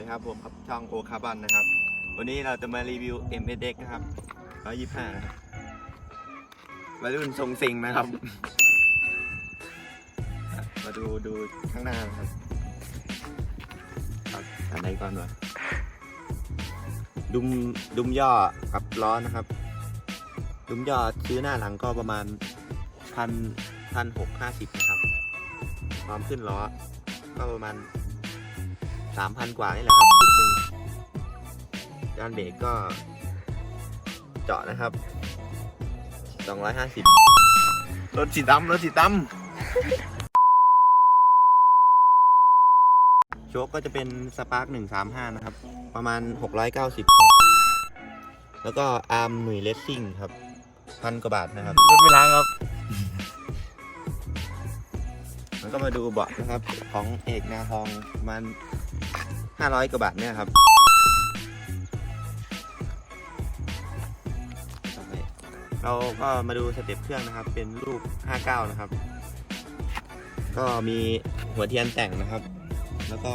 ดีครับผมครับช่องโอคาบันนะครับ วันนี้เราจะมารีวิว m s x นะครับ125นะครับวัยรุ่นทรงสิงนะครับ มาดูดูข้างหน้านะครับอันไหนก่อนวะดุมดุมย่อกับล้อนะครับ ดุมย่อซื้อหน้าหลังก็ประมาณพันพันหกห้าสิบนะครับ ความขึ้นล้อก็ประมาณ สามพันกว่านี่แหละครับชุดหนึ่งจานเบรกก็เจาะนะครับสองร้อยห้าสิบรถสีดำรถสีดำโชคก็จะเป็นสปาร์กหนึ่งสามห้านะครับ ประมาณหกร้อยเก้าสิบแล้วก็อาร์มหนุ่ยเลสซิ่งครับพันกว่าบาทนะครับรถไม่ล้างครับมันก็มาดูเบาะนะครับ ของเอกนาทองประมัน ห้าร้อยกว่าบาทเนี่ยครับเราก็มาดูสเต็ปเครื่องนะครับ เป็นรูป 59 นะครับ ก็มีหัวเทียนแต่งนะครับ แล้วก็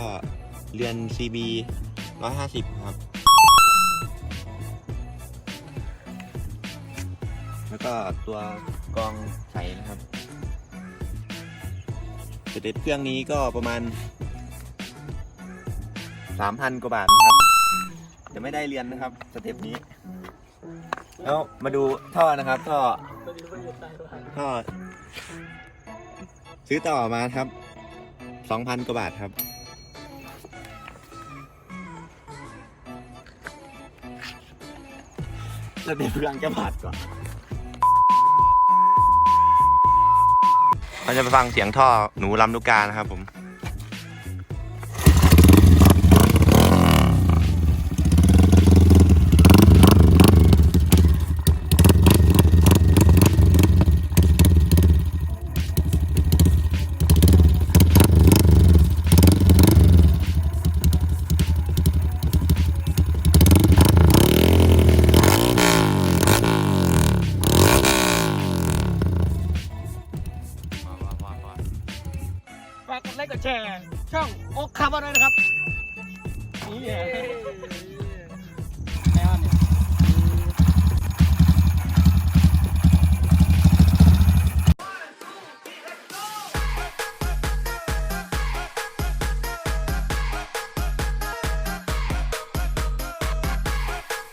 เรือน CB 150 ครับ แล้วก็ตัวกรองใสนะครับสเต็ปเครื่องนี้ก็ประมาณ 3,000กว่าบาทนะครับจะไม่ได้เรียนนะครับสเต็ปนี้ แล้วมาดูท่อนะครับท่อท่อซื้อต่อมาครับ2,000กว่าบาทครับสเต็ปเครื่องจะบาทก่อนเราจะไปฟังเสียงท่อหนูลำลูกกานะครับผมากกดไลค์กดแชร์ ช่องโอ๊คคาร์บอนด้วยนะครับนี่ไง